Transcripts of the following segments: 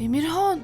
Emirhan.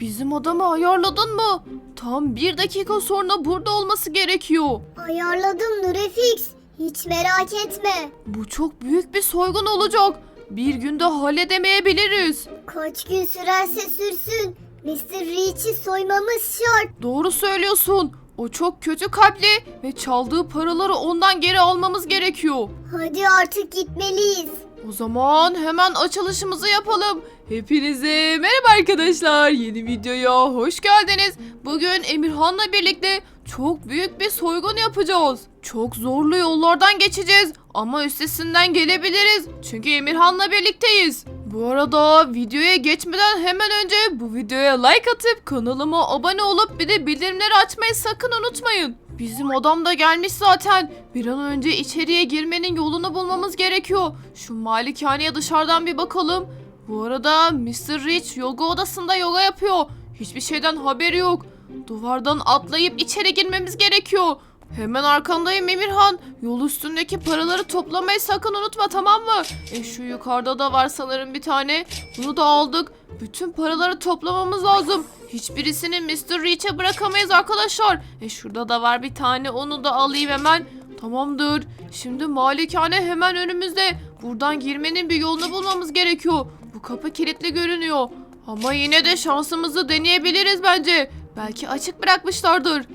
Bizim adamı ayarladın mı? Tam bir dakika sonra burada olması gerekiyor. Ayarladım Nurefix. Hiç merak etme. Bu çok büyük bir soygun olacak. Bir günde halledemeyebiliriz. Kaç gün sürerse sürsün. Mr. Reach'i soymamız şart. Doğru söylüyorsun. O çok kötü kalpli ve çaldığı paraları ondan geri almamız gerekiyor. Hadi artık gitmeliyiz. O zaman hemen açılışımızı yapalım. Hepinize merhaba arkadaşlar. Yeni videoya hoş geldiniz. Bugün Emirhan'la birlikte çok büyük bir soygun yapacağız. Çok zorlu yollardan geçeceğiz ama üstesinden gelebiliriz. Çünkü Emirhan'la birlikteyiz. Bu arada videoya geçmeden hemen önce bu videoya like atıp kanalıma abone olup bir de bildirimleri açmayı sakın unutmayın. Bizim adam da gelmiş zaten. Bir an önce içeriye girmenin yolunu bulmamız gerekiyor. Şu malikaneye dışarıdan bir bakalım. Bu arada Mr. Rich yoga odasında yoga yapıyor. Hiçbir şeyden haberi yok. Duvardan atlayıp içeri girmemiz gerekiyor. Hemen arkandayım Emirhan. Yol üstündeki paraları toplamayı sakın unutma tamam mı? E şu yukarıda da var sanırım bir tane. Bunu da aldık. Bütün paraları toplamamız lazım. Hiçbirisini Mr. Reach'e bırakamayız arkadaşlar. E şurada da var bir tane onu da alayım hemen. Tamamdır. Şimdi malikane hemen önümüzde. Buradan girmenin bir yolunu bulmamız gerekiyor. Bu kapı kilitli görünüyor. Ama yine de şansımızı deneyebiliriz bence. Belki açık bırakmışlardır.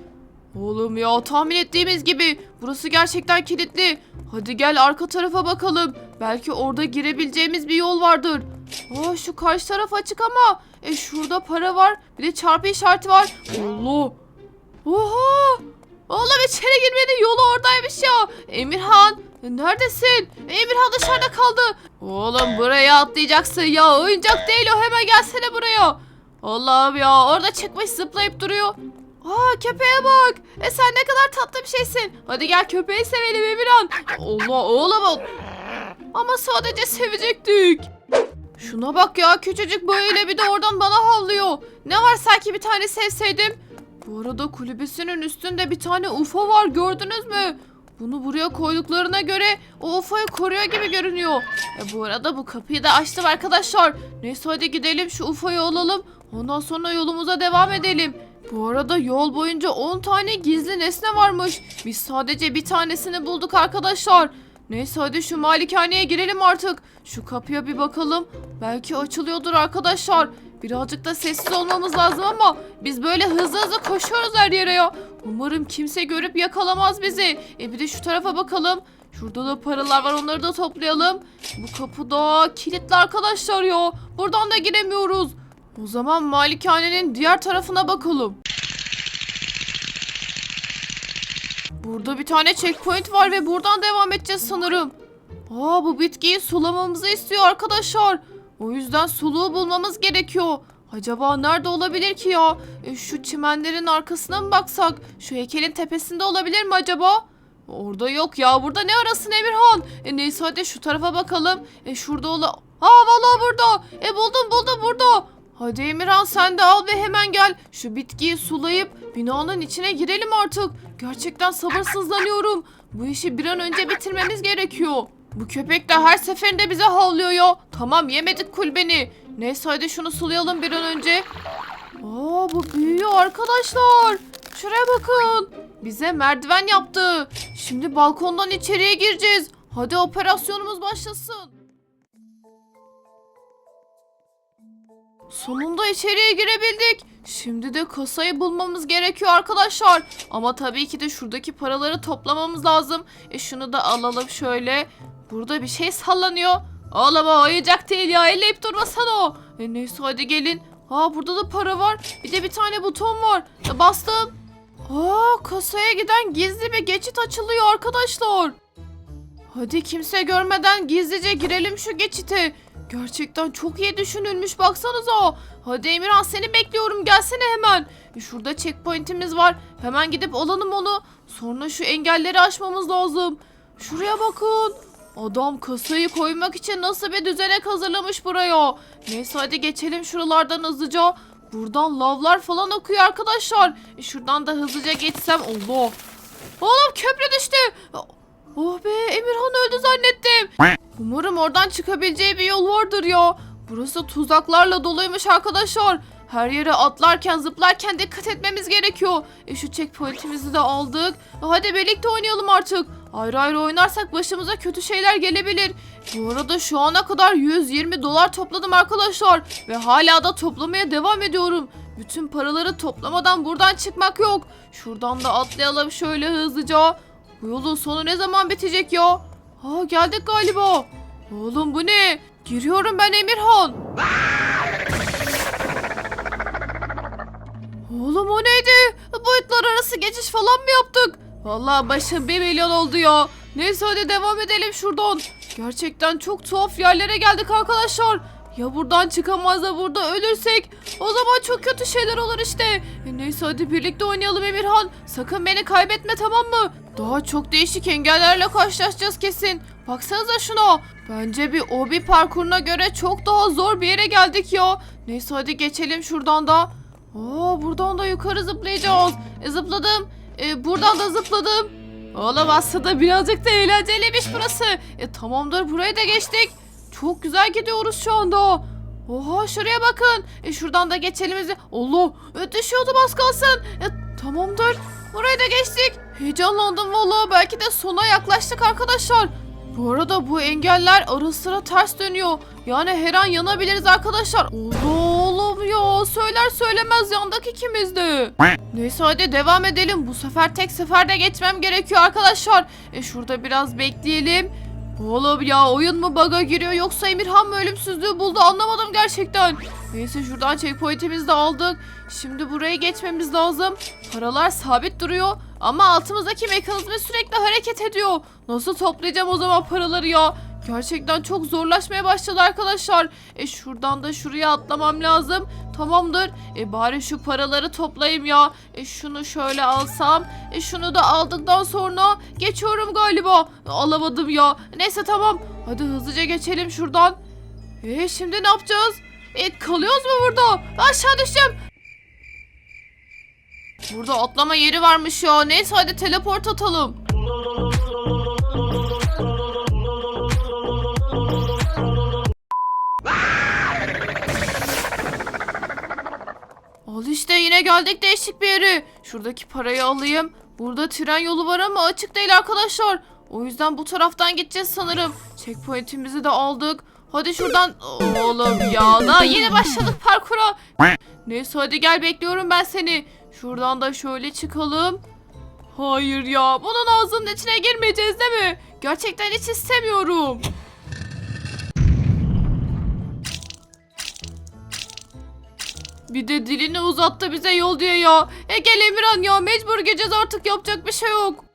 Oğlum ya tahmin ettiğimiz gibi burası gerçekten kilitli. Hadi gel arka tarafa bakalım. Belki orada girebileceğimiz bir yol vardır. Aa şu karşı taraf açık ama e şurada para var. Bir de çarpı işareti var. Allah. Oha. Oğlum içeri girmenin yolu oradaymış ya. Emirhan e, neredesin? Emirhan dışarıda kaldı. Oğlum buraya atlayacaksın ya. Oyuncak değil o hemen gelsene buraya. Allah'ım ya orada çıkmış zıplayıp duruyor. Aa köpeğe bak. E sen ne kadar tatlı bir şeysin. Hadi gel köpeği sevelim Emirhan. Allah oğlum. Ama sadece sevecektik. Şuna bak ya küçücük böyle bir de oradan bana havlıyor. Ne var sanki bir tane sevseydim. Bu arada kulübesinin üstünde bir tane UFO var gördünüz mü? Bunu buraya koyduklarına göre o UFO'yu koruyor gibi görünüyor. E bu arada bu kapıyı da açtım arkadaşlar. Neyse hadi gidelim şu UFO'yu alalım. Ondan sonra yolumuza devam edelim. Bu arada yol boyunca 10 tane gizli nesne varmış. Biz sadece bir tanesini bulduk arkadaşlar. Neyse hadi şu malikaneye girelim artık. Şu kapıya bir bakalım. Belki açılıyordur arkadaşlar. Birazcık da sessiz olmamız lazım ama biz böyle hızlı hızlı koşuyoruz her yere ya. Umarım kimse görüp yakalamaz bizi. E bir de şu tarafa bakalım. Şurada da paralar var onları da toplayalım. Bu kapı da kilitli arkadaşlar ya. Buradan da giremiyoruz. O zaman malikanenin diğer tarafına bakalım. Burada bir tane checkpoint var ve buradan devam edeceğiz sanırım. Aa bu bitkiyi sulamamızı istiyor arkadaşlar. O yüzden suluğu bulmamız gerekiyor. Acaba nerede olabilir ki ya? E, şu çimenlerin arkasına mı baksak? Şu heykelin tepesinde olabilir mi acaba? Orada yok ya. Burada ne arasın Emirhan? E neyse hadi şu tarafa bakalım. E şurada ola... Aa vallahi burada. E buldum buldum burada. Hadi Emirhan sen de al ve hemen gel. Şu bitkiyi sulayıp binanın içine girelim artık. Gerçekten sabırsızlanıyorum. Bu işi bir an önce bitirmemiz gerekiyor. Bu köpek de her seferinde bize havlıyor ya. Tamam yemedik kulbeni. Neyse hadi şunu sulayalım bir an önce. Aa bu büyüyor arkadaşlar. Şuraya bakın. Bize merdiven yaptı. Şimdi balkondan içeriye gireceğiz. Hadi operasyonumuz başlasın. Sonunda içeriye girebildik. Şimdi de kasayı bulmamız gerekiyor arkadaşlar. Ama tabii ki de şuradaki paraları toplamamız lazım. E şunu da alalım şöyle. Burada bir şey sallanıyor. Ağlama oyuncak değil ya elleyip durmasana o. E neyse hadi gelin. Aa burada da para var. Bir de bir tane buton var. E, bastım. Aa kasaya giden gizli bir geçit açılıyor arkadaşlar. Hadi kimse görmeden gizlice girelim şu geçite. Gerçekten çok iyi düşünülmüş baksanıza. Hadi Emirhan seni bekliyorum gelsene hemen. Şurada checkpoint'imiz var. Hemen gidip alalım onu. Sonra şu engelleri aşmamız lazım. Şuraya bakın. Adam kasayı koymak için nasıl bir düzenek hazırlamış buraya. Neyse hadi geçelim şuralardan hızlıca. Buradan lavlar falan akıyor arkadaşlar. E, şuradan da hızlıca geçsem. Allah. Oğlum köprü düştü. Oh be zannettim. Umarım oradan çıkabileceği bir yol vardır ya. Burası tuzaklarla doluymuş arkadaşlar. Her yere atlarken zıplarken dikkat etmemiz gerekiyor. E şu checkpoint'imizi de aldık. Hadi birlikte oynayalım artık. Ayrı ayrı oynarsak başımıza kötü şeyler gelebilir. Bu arada şu ana kadar 120 dolar topladım arkadaşlar. Ve hala da toplamaya devam ediyorum. Bütün paraları toplamadan buradan çıkmak yok. Şuradan da atlayalım şöyle hızlıca. Bu yolun sonu ne zaman bitecek ya? Ha geldik galiba. Oğlum bu ne? Giriyorum ben Emirhan. Oğlum o neydi? Boyutlar arası geçiş falan mı yaptık? Vallahi başım bir milyon oldu ya. Neyse hadi devam edelim şuradan. Gerçekten çok tuhaf yerlere geldik arkadaşlar. Ya buradan çıkamaz da burada ölürsek o zaman çok kötü şeyler olur işte. E neyse hadi birlikte oynayalım Emirhan. Sakın beni kaybetme tamam mı? Daha çok değişik engellerle karşılaşacağız kesin. Baksanıza şuna. Bence bir obi parkuruna göre çok daha zor bir yere geldik ya. Neyse hadi geçelim şuradan da. Aa buradan da yukarı zıplayacağız. E, zıpladım. E, buradan da zıpladım. Oğlum aslında birazcık da eğlenceliymiş burası. E tamamdır burayı da geçtik. Çok güzel gidiyoruz şu anda. Oha şuraya bakın. E şuradan da geçelim. Allah e, düşüyordum az kalsın. E, tamamdır. Burayı da geçtik. Heyecanlandım vallahi. Belki de sona yaklaştık arkadaşlar. Bu arada bu engeller ara sıra ters dönüyor. Yani her an yanabiliriz arkadaşlar. Allah oğlum ya söyler söylemez yandık ikimiz de. Neyse hadi devam edelim. Bu sefer tek seferde geçmem gerekiyor arkadaşlar. E şurada biraz bekleyelim. Oğlum ya oyun mu bug'a giriyor yoksa Emirhan mı ölümsüzlüğü buldu anlamadım gerçekten. Neyse şuradan checkpoint'imizi de aldık. Şimdi buraya geçmemiz lazım. Paralar sabit duruyor ama altımızdaki mekanizma sürekli hareket ediyor. Nasıl toplayacağım o zaman paraları ya? Gerçekten çok zorlaşmaya başladı arkadaşlar. E şuradan da şuraya atlamam lazım. Tamamdır. E bari şu paraları toplayayım ya. E şunu şöyle alsam. E şunu da aldıktan sonra geçiyorum galiba. Alamadım ya. Neyse tamam. Hadi hızlıca geçelim şuradan. E şimdi ne yapacağız? E kalıyoruz mu burada? Aşağı düşeceğim. Burada atlama yeri varmış ya. Neyse hadi teleport atalım. Al işte yine geldik değişik bir yere. Şuradaki parayı alayım. Burada tren yolu var ama açık değil arkadaşlar. O yüzden bu taraftan gideceğiz sanırım. Checkpoint'imizi de aldık. Hadi şuradan... Oğlum ya daha yeni başladık parkura. Neyse hadi gel bekliyorum ben seni. Şuradan da şöyle çıkalım. Hayır ya bunun ağzının içine girmeyeceğiz değil mi? Gerçekten hiç istemiyorum. Bir de dilini uzattı bize yol diye ya. E gel Emirhan ya mecbur gideceğiz artık yapacak bir şey yok.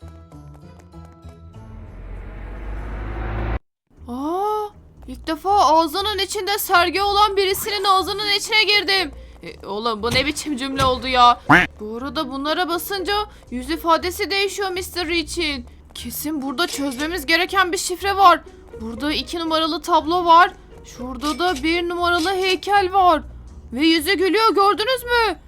Aa, ilk defa ağzının içinde sergi olan birisinin ağzının içine girdim. E, oğlum bu ne biçim cümle oldu ya. Bu arada bunlara basınca yüz ifadesi değişiyor Mr. Rich'in. Kesin burada çözmemiz gereken bir şifre var. Burada iki numaralı tablo var. Şurada da bir numaralı heykel var. Ve yüzü gülüyor gördünüz mü?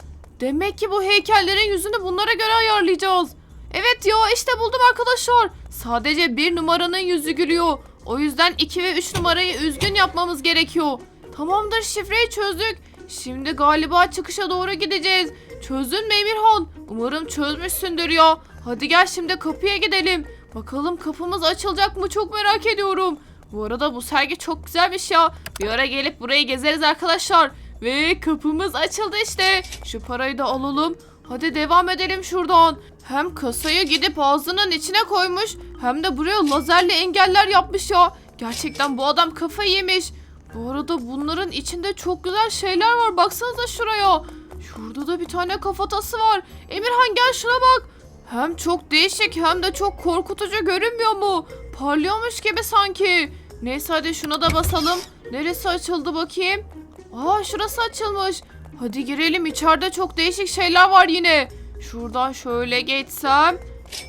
Demek ki bu heykellerin yüzünü bunlara göre ayarlayacağız. Evet ya işte buldum arkadaşlar. Sadece bir numaranın yüzü gülüyor. O yüzden 2 ve 3 numarayı üzgün yapmamız gerekiyor. Tamamdır şifreyi çözdük. Şimdi galiba çıkışa doğru gideceğiz. Çözdün mü Emirhan? Umarım çözmüşsündür ya. Hadi gel şimdi kapıya gidelim. Bakalım kapımız açılacak mı çok merak ediyorum. Bu arada bu sergi çok güzelmiş ya. Bir ara gelip burayı gezeriz arkadaşlar. Ve kapımız açıldı işte. Şu parayı da alalım. Hadi devam edelim şuradan. Hem kasayı gidip ağzının içine koymuş hem de buraya lazerli engeller yapmış ya. Gerçekten bu adam kafayı yemiş. Bu arada bunların içinde çok güzel şeyler var. Baksanıza şuraya. Şurada da bir tane kafatası var. Emirhan gel şuna bak. Hem çok değişik hem de çok korkutucu görünmüyor mu? Parlıyormuş gibi sanki. Neyse hadi şuna da basalım. Neresi açıldı bakayım? Aa şurası açılmış. Hadi girelim içeride çok değişik şeyler var yine. Şuradan şöyle geçsem.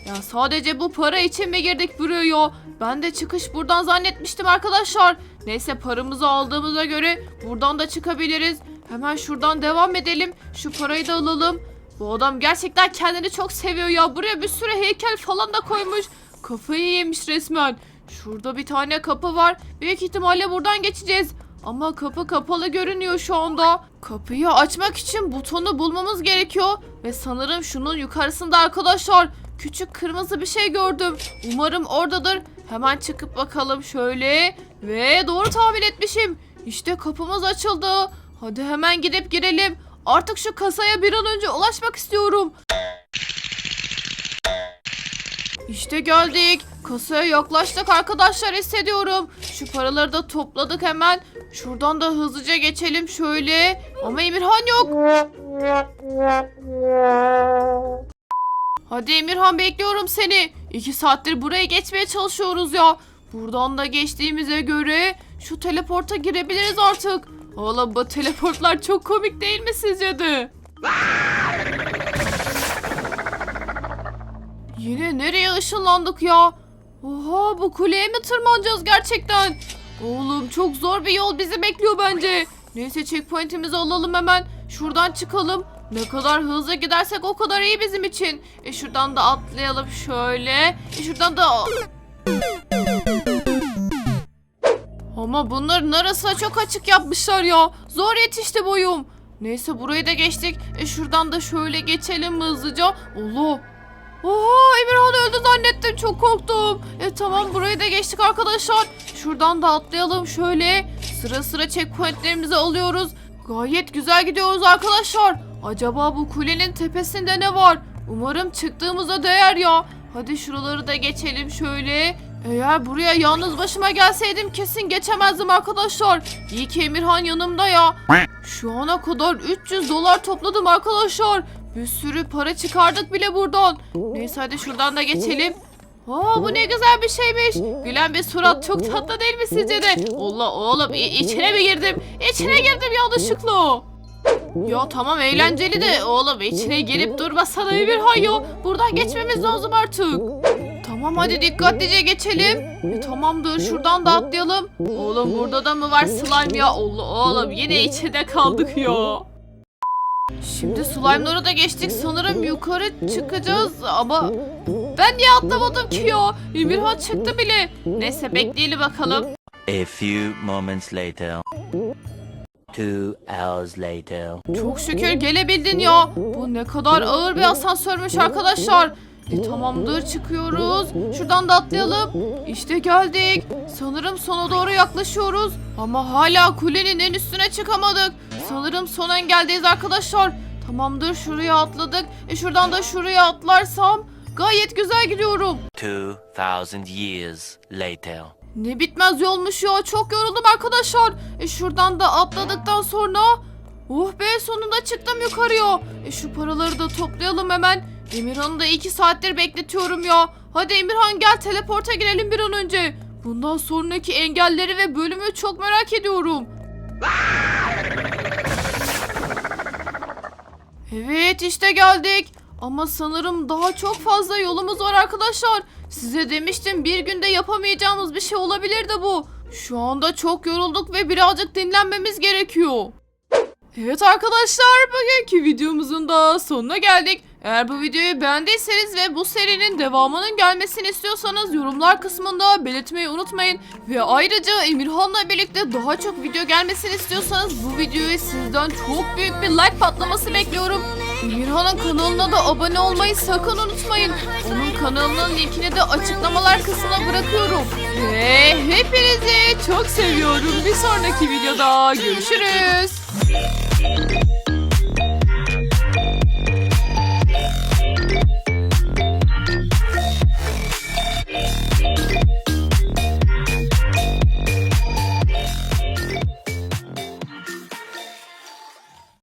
Ya sadece bu para için mi girdik buraya ya? Ben de çıkış buradan zannetmiştim arkadaşlar. Neyse paramızı aldığımıza göre buradan da çıkabiliriz. Hemen şuradan devam edelim. Şu parayı da alalım. Bu adam gerçekten kendini çok seviyor ya. Buraya bir sürü heykel falan da koymuş. Kafayı yemiş resmen. Şurada bir tane kapı var. Büyük ihtimalle buradan geçeceğiz. Ama kapı kapalı görünüyor şu anda. Kapıyı açmak için butonu bulmamız gerekiyor. Ve sanırım şunun yukarısında arkadaşlar küçük kırmızı bir şey gördüm. Umarım oradadır. Hemen çıkıp bakalım şöyle. Ve doğru tahmin etmişim. İşte kapımız açıldı. Hadi hemen gidip girelim. Artık şu kasaya bir an önce ulaşmak istiyorum. İşte geldik. Kasaya yaklaştık arkadaşlar hissediyorum. Şu paraları da topladık hemen. Şuradan da hızlıca geçelim şöyle. Ama Emirhan yok. Hadi Emirhan bekliyorum seni. İki saattir buraya geçmeye çalışıyoruz ya. Buradan da geçtiğimize göre şu teleporta girebiliriz artık. Oğlum bu teleportlar çok komik değil mi sizce de? Yine nereye ışınlandık ya? Oha bu kuleye mi tırmanacağız gerçekten? Oğlum çok zor bir yol bizi bekliyor bence. Neyse checkpoint'imizi alalım hemen. Şuradan çıkalım. Ne kadar hızlı gidersek o kadar iyi bizim için. E şuradan da atlayalım şöyle. E şuradan da... Ama bunların arasına çok açık yapmışlar ya. Zor yetişti boyum. Neyse burayı da geçtik. E şuradan da şöyle geçelim hızlıca. Allah Oha Emirhan öldü zannettim çok korktum. E tamam burayı da geçtik arkadaşlar. Şuradan da atlayalım şöyle. Sıra sıra checkpointlerimizi alıyoruz. Gayet güzel gidiyoruz arkadaşlar. Acaba bu kulenin tepesinde ne var? Umarım çıktığımıza değer ya. Hadi şuraları da geçelim şöyle. Eğer buraya yalnız başıma gelseydim kesin geçemezdim arkadaşlar. İyi ki Emirhan yanımda ya. Şu ana kadar 300 dolar topladım arkadaşlar. Bir sürü para çıkardık bile buradan. Neyse hadi şuradan da geçelim. Aa bu ne güzel bir şeymiş. Gülen bir surat çok tatlı değil mi sizce de? Allah oğlum içine mi girdim? İçine girdim yanlışlıkla. Ya tamam eğlenceli de oğlum içine girip durmasana bir hayyo. Buradan geçmemiz lazım artık. Tamam hadi dikkatlice geçelim. E, tamamdır şuradan da atlayalım. Oğlum burada da mı var slime ya? Allah oğlum yine içinde kaldık ya. Şimdi slime'ları da geçtik sanırım yukarı çıkacağız ama ben niye atlamadım ki ya? Emirhan çıktı bile. Neyse bekleyelim bakalım. A few moments later. Two hours later. Çok şükür gelebildin ya. Bu ne kadar ağır bir asansörmüş arkadaşlar. E, tamamdır çıkıyoruz. Şuradan da atlayalım. İşte geldik. Sanırım sona doğru yaklaşıyoruz. Ama hala kulenin en üstüne çıkamadık. Sanırım son engeldeyiz arkadaşlar. Tamamdır şuraya atladık. E şuradan da şuraya atlarsam gayet güzel gidiyorum. Two thousand years later. Ne bitmez yolmuş ya. Çok yoruldum arkadaşlar. E şuradan da atladıktan sonra Oh be sonunda çıktım yukarıya. E şu paraları da toplayalım hemen. Emirhan'ı da iki saattir bekletiyorum ya. Hadi Emirhan gel teleporta girelim bir an önce. Bundan sonraki engelleri ve bölümü çok merak ediyorum. Evet işte geldik. Ama sanırım daha çok fazla yolumuz var arkadaşlar. Size demiştim bir günde yapamayacağımız bir şey olabilir de bu. Şu anda çok yorulduk ve birazcık dinlenmemiz gerekiyor. Evet arkadaşlar bugünkü videomuzun da sonuna geldik. Eğer bu videoyu beğendiyseniz ve bu serinin devamının gelmesini istiyorsanız yorumlar kısmında belirtmeyi unutmayın. Ve ayrıca Emirhan'la birlikte daha çok video gelmesini istiyorsanız bu videoyu sizden çok büyük bir like patlaması bekliyorum. Emirhan'ın kanalına da abone olmayı sakın unutmayın. Onun kanalının linkini de açıklamalar kısmına bırakıyorum. Ve hepinizi çok seviyorum. Bir sonraki videoda görüşürüz.